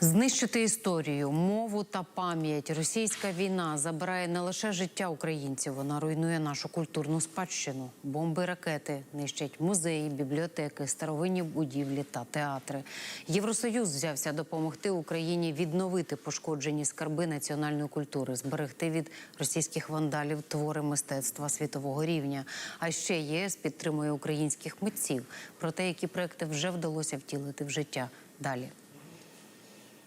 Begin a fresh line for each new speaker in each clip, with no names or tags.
Знищити історію, мову та пам'ять. Російська війна забирає не лише життя українців, вона руйнує нашу культурну спадщину. Бомби, ракети нищать музеї, бібліотеки, старовинні будівлі та театри. Євросоюз взявся допомогти Україні відновити пошкоджені скарби національної культури, зберегти від російських вандалів твори мистецтва світового рівня. А ще ЄС підтримує українських митців. Про те, які проекти вже вдалося втілити в життя. Далі.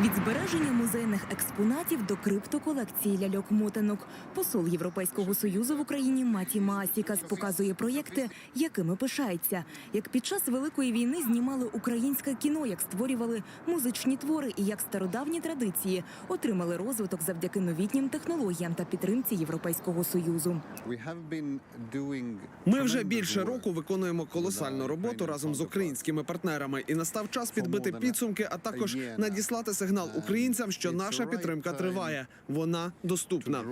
Від збереження музейних експонатів до криптоколекції ляльок-мотанок посол Європейського союзу в Україні Маті Маасікас показує проєкти, якими пишається. Як під час великої війни знімали українське кіно, як створювали музичні твори, і як стародавні традиції отримали розвиток завдяки новітнім технологіям та підтримці Європейського союзу.
Ми вже більше року виконуємо колосальну роботу разом з українськими партнерами, і настав час підбити підсумки, а також надіслати сигнал українцям, що наша підтримка триває. Вона доступна.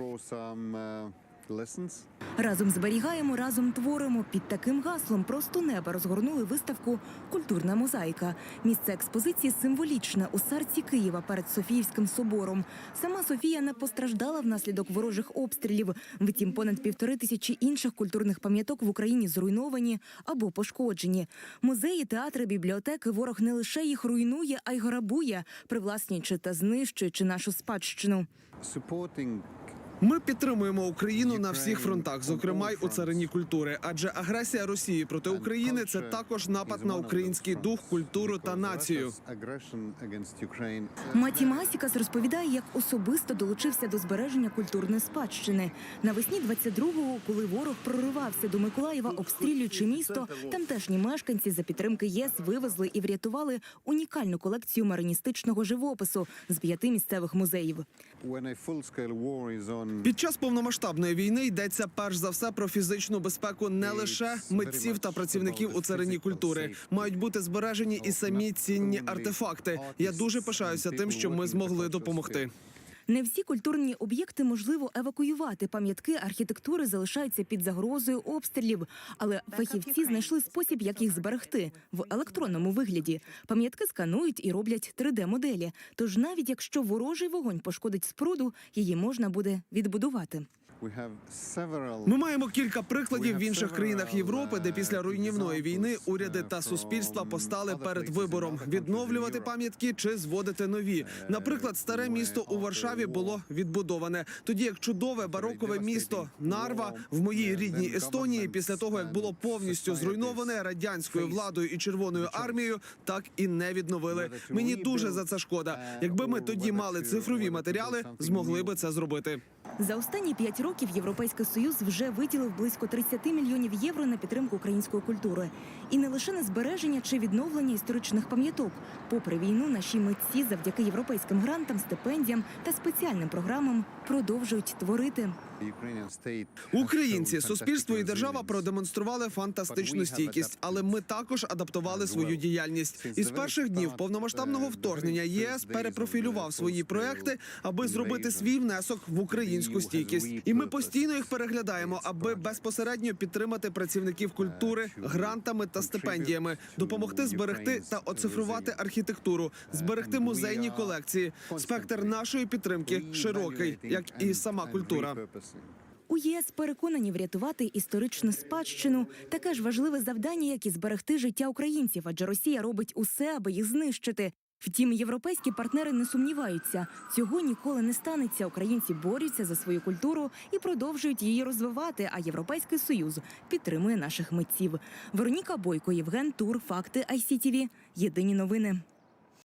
Разом зберігаємо, разом творимо. Під таким гаслом просто неба розгорнули виставку Культурна мозаїка. Місце експозиції символічне у серці Києва перед Софіївським собором. Сама Софія не постраждала внаслідок ворожих обстрілів. Втім, понад півтори тисячі інших культурних пам'яток в Україні зруйновані або пошкоджені. Музеї, театри, бібліотеки ворог не лише їх руйнує, а й грабує, привласнюючи та знищуючи нашу спадщину.
Ми підтримуємо Україну на всіх фронтах, зокрема й у царині культури. Адже агресія Росії проти України це також напад на український дух, культуру та націю.
Маті Масікас розповідає, як особисто долучився до збереження культурної спадщини. Навесні 22-го, коли ворог проривався до Миколаєва, обстрілюючи місто, тамтешні мешканці за підтримки ЄС вивезли і врятували унікальну колекцію мариністичного живопису з п'яти місцевих музеїв.
Під час повномасштабної війни йдеться перш за все про фізичну безпеку не лише митців та працівників у царині культури. Мають бути збережені і самі цінні артефакти. Я дуже пишаюся тим, що ми змогли допомогти.
Не всі культурні об'єкти можливо евакуювати. Пам'ятки архітектури залишаються під загрозою обстрілів, але фахівці знайшли спосіб, як їх зберегти в електронному вигляді. Пам'ятки сканують і роблять 3D-моделі. Тож навіть якщо ворожий вогонь пошкодить споруду, її можна буде відбудувати.
Ми маємо кілька прикладів в інших країнах Європи, де після руйнівної війни уряди та суспільства постали перед вибором відновлювати пам'ятки чи зводити нові. Наприклад, старе місто у Варшаві було відбудоване, тоді як чудове барокове місто Нарва в моїй рідній Естонії, після того як було повністю зруйноване радянською владою і Червоною армією, так і не відновили. Мені дуже за це шкода. Якби ми тоді мали цифрові матеріали, змогли би це зробити.
За останні п'ять років Європейський Союз вже виділив близько 30 мільйонів євро на підтримку української культури. І не лише на збереження чи відновлення історичних пам'яток. Попри війну, наші митці завдяки європейським грантам, стипендіям та спеціальним програмам продовжують творити.
Українці, суспільство і держава продемонстрували фантастичну стійкість, але ми також адаптували свою діяльність. Із перших днів повномасштабного вторгнення ЄС перепрофілював свої проекти, аби зробити свій внесок в українську стійкість. І ми постійно їх переглядаємо, аби безпосередньо підтримати працівників культури грантами та стипендіями, допомогти зберегти та оцифрувати архітектуру, зберегти музейні колекції. Спектр нашої підтримки широкий, як і сама культура.
У ЄС переконані врятувати історичну спадщину таке ж важливе завдання, як і зберегти життя українців, адже Росія робить усе, аби їх знищити. Втім, європейські партнери не сумніваються, цього ніколи не станеться. Українці борються за свою культуру і продовжують її розвивати. А європейський союз підтримує наших митців. Вероніка Бойко, Євген Тур, факти ICTV. Єдині новини.